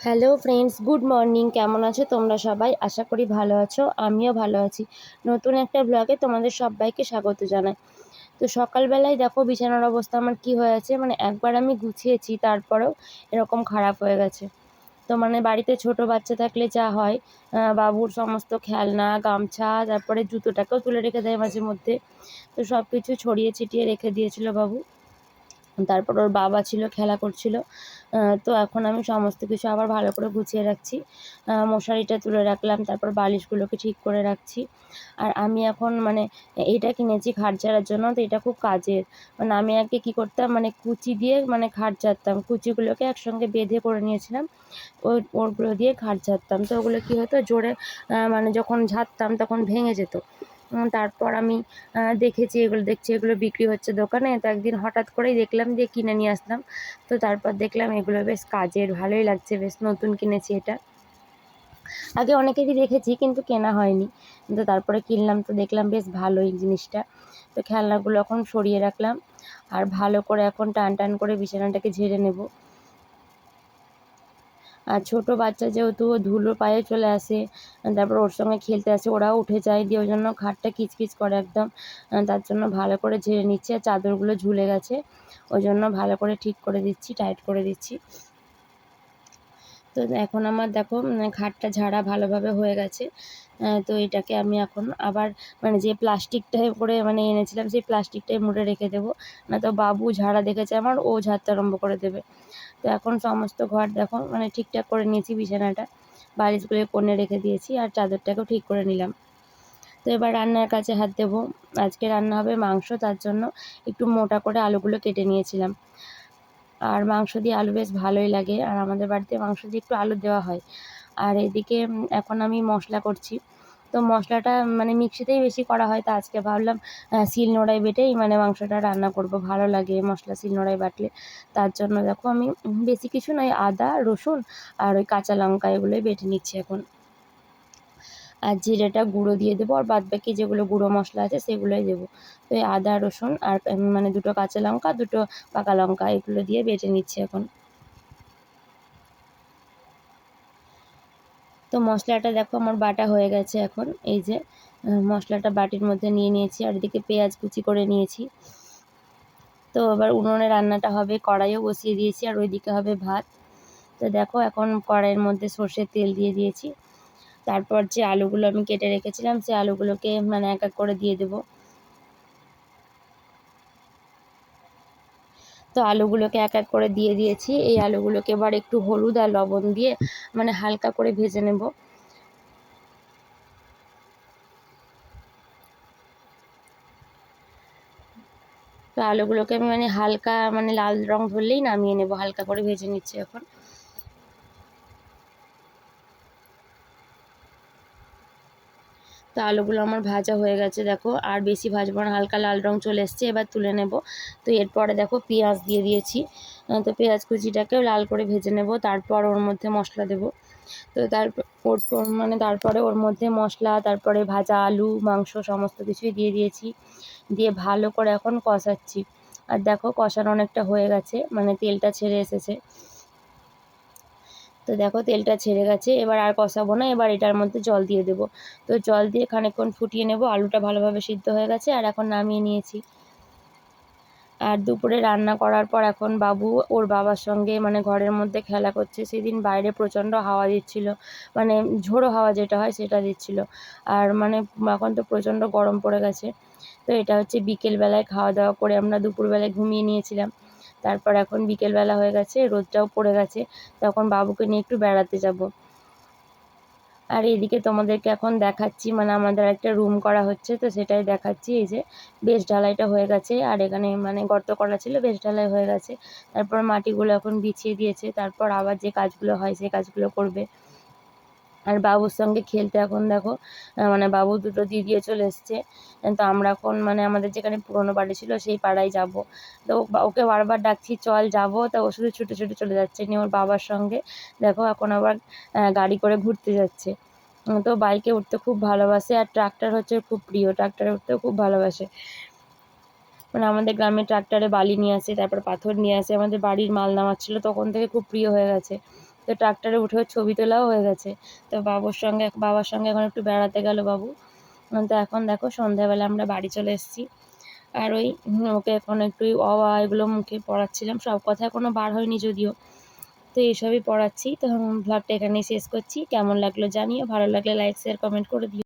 Hello friends good morning কেমন আছো তোমরা সবাই? আশা করি ভালো আছো। আমিও ভালো আছি। নতুন একটা ব্লগে তোমাদের সবাইকে স্বাগত জানাই। তো সকালবেলায় দেখো বিছানার অবস্থা আমার কি হয়েছে? মানে একবার আমি গুছিয়েছি, তারপরেও এরকম খারাপ হয়ে গেছে। তো মানে বাড়িতে ছোট বাচ্চা থাকলে যা হয় বাবুর সমস্ত খেলনা, গামছা, তারপরে জুতোটাকেও তুলে রেখে দেয় মাঝে মধ্যে। তো সব কিছু ছড়িয়ে ছিটিয়ে রেখে দিয়েছিল বাবু। তারপর ওর বাবা ছিল, খেলা করছিল। তো এখন আমি সমস্ত কিছু আবার ভালো করে গুছিয়ে রাখছি। মশারিটা তুলে রাখলাম, তারপর বালিশগুলোকে ঠিক করে রাখছি। আর আমি এখন মানে এটা কিনেছি খাট ঝাড়ার জন্য, তো এটা খুব কাজের। মানে আমি আগে কী করতাম মানে কুচি দিয়ে মানে খাট ঝাড়তাম কুচিগুলোকে একসঙ্গে বেঁধে করে নিয়েছিলাম। ওই ওরগুলো দিয়ে খাট ঝাড়তাম তো ওগুলো কী হতো, জোরে মানে যখন ঝাড়তাম তখন ভেঙে যেত। তারপর আমি দেখেছি, এগুলো দেখছি, এগুলো বিক্রি হচ্ছে দোকানে। তো একদিন হঠাৎ করেই দেখলাম দিয়ে কিনে নিয়ে আসলাম। তো তারপর দেখলাম এগুলো বেশ কাজের, ভালোই লাগছে, বেশ নতুন কিনেছি এটা। আগে অনেকেরই দেখেছি, কিন্তু কেনা হয়নি। কিন্তু তারপরে কিনলাম, তো দেখলাম বেশ ভালোই জিনিসটা। তো খেলনাগুলো এখন সরিয়ে রাখলাম। আর ভালো করে এখন টান টান করে বিছানাটাকে ঝেড়ে নেব। আর ছোটো বাচ্চা যেহেতু ধুলো পায়ে চলে আসে, তারপর ওর সঙ্গে খেলতে আসে, ওরাও উঠে যায়, দিয়ে ওই জন্য খাটটা কিচকিচ করে একদম তার জন্য ভালো করে ঝেড়ে নিচ্ছে, আর চাদরগুলো ঝুলে গেছে, ওই জন্য ভালো করে ঠিক করে দিচ্ছি, টাইট করে দিচ্ছি। তো এখন আমার দেখো খাটটা ঝাড়া ভালোভাবে হয়ে গেছে তো এটাকে আমি এখন আবার মানে যে প্লাস্টিকটায় করে মানে এনেছিলাম, সেই প্লাস্টিকটাই মুড়ে রেখে দেবো। না তো বাবু ঝাড়া দেখেছে আমার, ও ঝাড়তে আরম্ভ করে দেবে। তো এখন সমস্ত ঘর দেখো মানে ঠিকঠাক করে নিয়েছি বিছানাটা বালিশগুলো কোণে রেখে দিয়েছি আর চাদরটাকেও ঠিক করে নিলাম। তো এবার রান্নার কাছে হাত দেবো। আজকে রান্না হবে মাংস, তার জন্য একটু মোটা করে আলুগুলো কেটে নিয়েছিলাম। আর মাংস দিয়ে আলু বেশ ভালোই লাগে, আর আমাদের বাড়িতে মাংস দিয়ে একটু আলু দেওয়া হয়। আর এদিকে এখন আমি মশলা করছি। তো মশলাটা মানে মিক্সিতেই বেশি করা হয়, তো আজকে ভাবলাম শিল নোড়ায় বেটেই মানে মাংসটা রান্না করব, ভালো লাগে মশলা শিল নোড়ায় বাটলে। তার জন্য দেখো আমি বেশি কিছু নয়, আদা, রসুন আর ওই কাঁচা লঙ্কা এগুলোই বেটে নিচ্ছি এখন। আর জিরেটা গুঁড়ো দিয়ে দেবো, আর বাদ বাকি যেগুলো গুঁড়ো মশলা আছে সেগুলোই দেবো। তো এই আদা, রসুন আর মানে দুটো কাঁচা লঙ্কা, দুটো পাকা লঙ্কা এগুলো দিয়ে বেটে নিচ্ছি এখন। তো মশলাটা দেখো আমার বাটা হয়ে গেছে এখন, এই যে মশলাটা বাটির মধ্যে নিয়ে নিয়েছি আর এদিকে পেঁয়াজ কুচি করে নিয়েছি। তো এবার উনুনে রান্নাটা হবে, কড়াইও বসিয়ে দিয়েছি আর ওইদিকে হবে ভাত। তো দেখো এখন কড়াইয়ের মধ্যে সর্ষের তেল দিয়ে দিয়েছি। তারপর যে আলুগুলো আমি কেটে রেখেছিলাম সেই আলুগুলোকে মানে এক এক করে দিয়ে দেবো। তো আলুগুলোকে এক এক করে দিয়ে দিয়েছি। এই আলুগুলোকে এবার একটু হলুদ আর লবণ দিয়ে মানে হালকা করে ভেজে নেব। তো আলুগুলোকে আমি মানে হালকা মানে লাল রং ধরলেই নামিয়ে নেব। হালকা করে ভেজে নিচ্ছি এখন। তো আলুগুলো আমার ভাজা হয়ে গেছে, দেখো। আর বেশি ভাজবো না, হালকা লাল রং চলে এসছে, এবার তুলে নেব। তো এরপরে দেখো পেঁয়াজ দিয়ে দিয়েছি। তো পেঁয়াজ কুচিটাকেও লাল করে ভেজে নেব, তারপর ওর মধ্যে মশলা দেব। তো তারপর ওর মানে তারপরে ওর মধ্যে মশলা, তারপরে ভাজা আলু, মাংস, সমস্ত কিছুই দিয়ে দিয়েছি। দিয়ে ভালো করে এখন কষাচ্ছি। আর দেখো কষানো অনেকটা হয়ে গেছে মানে তেলটা ছেড়ে এসেছে। তো দেখো তেলটা ছেড়ে গেছে, এবার আর কষাবো না, এবার এটার মধ্যে জল দিয়ে দেবো। তো জল দিয়ে খানিকক্ষণ ফুটিয়ে নেব, আলুটা ভালোভাবে সিদ্ধ হয়ে গেছে, আর এখন নামিয়ে নিয়েছি। আর দুপুরে রান্না করার পর এখন বাবু ওর বাবার সঙ্গে মানে ঘরের মধ্যে খেলা করছে, সেদিন বাইরে প্রচণ্ড হাওয়া দিচ্ছিল মানে ঝোড়ো হাওয়া যেটা হয় সেটা দিচ্ছিল। আর মানে এখন তো প্রচণ্ড গরম পড়ে গেছে, তো এটা হচ্ছে বিকেলবেলায় খাওয়া দাওয়া করে আমরা দুপুরবেলায় ঘুমিয়ে নিয়েছিলাম। তারপর এখন বিকেলবেলা হয়ে গেছে, রোদটাও পড়ে গেছে, তখন বাবুকে নিয়ে একটু বেড়াতে যাব। আর এদিকে তোমাদেরকে এখন দেখাচ্ছি মানে আমাদের একটা রুম করা হচ্ছে, তো সেটাই দেখাচ্ছি, এই যে বেশ ঢালাইটা হয়ে গেছে, আর এখানে মানে গর্ত করা ছিল, বেশ ঢালাই হয়ে গেছে। তারপর মাটিগুলো এখন বিছিয়ে দিয়েছে, তারপর আবার যে কাজগুলো হয় সেই কাজগুলো করবে। আর বাবুর সঙ্গে খেলতে এখন দেখো মানে বাবু দুটো দিদিও চলে এসছে তো আমরা এখন মানে আমাদের যেখানে পুরোনো বাড়ি ছিল সেই পাড়ায় যাব। তো ওকে বারবার ডাকছি, চল যাব, তা ও শুধু ছুটে ছুটে চলে যাচ্ছে নিয়ে ওর বাবার সঙ্গে। দেখো এখন আবার গাড়ি করে ঘুরতে যাচ্ছে। তো বাইকে উঠতে খুব ভালোবাসে আর ট্রাক্টর হচ্ছে খুব প্রিয়, ট্রাক্টরে উঠতেও খুব ভালোবাসে। মানে আমাদের গ্রামে ট্রাক্টরে বালি নিয়ে আসে, তারপর পাথর নিয়ে আসে, আমাদের বাড়ির মাল নামাচ্ছিলো, তখন থেকে খুব প্রিয় হয়ে গেছে। তো ট্রাক্টরে উঠেও ছবি তোলাও হয়ে গেছে। তো বাবুর সঙ্গে, বাবার সঙ্গে এখন একটু বেড়াতে গেল বাবু। তো এখন দেখো সন্ধ্যাবেলা আমরা বাড়ি চলে এসেছি। আর ওই ওকে এখন একটু অ, আ এগুলো মুখে পড়াচ্ছিলাম। সব কথা এখনও বার হয়নি যদিও। তো এইসবই পড়াচ্ছি। তো ব্লগটা এখানেই শেষ করছি। কেমন লাগল জানিও। ভালো লাগলে লাইক শেয়ার কমেন্ট করে দিও।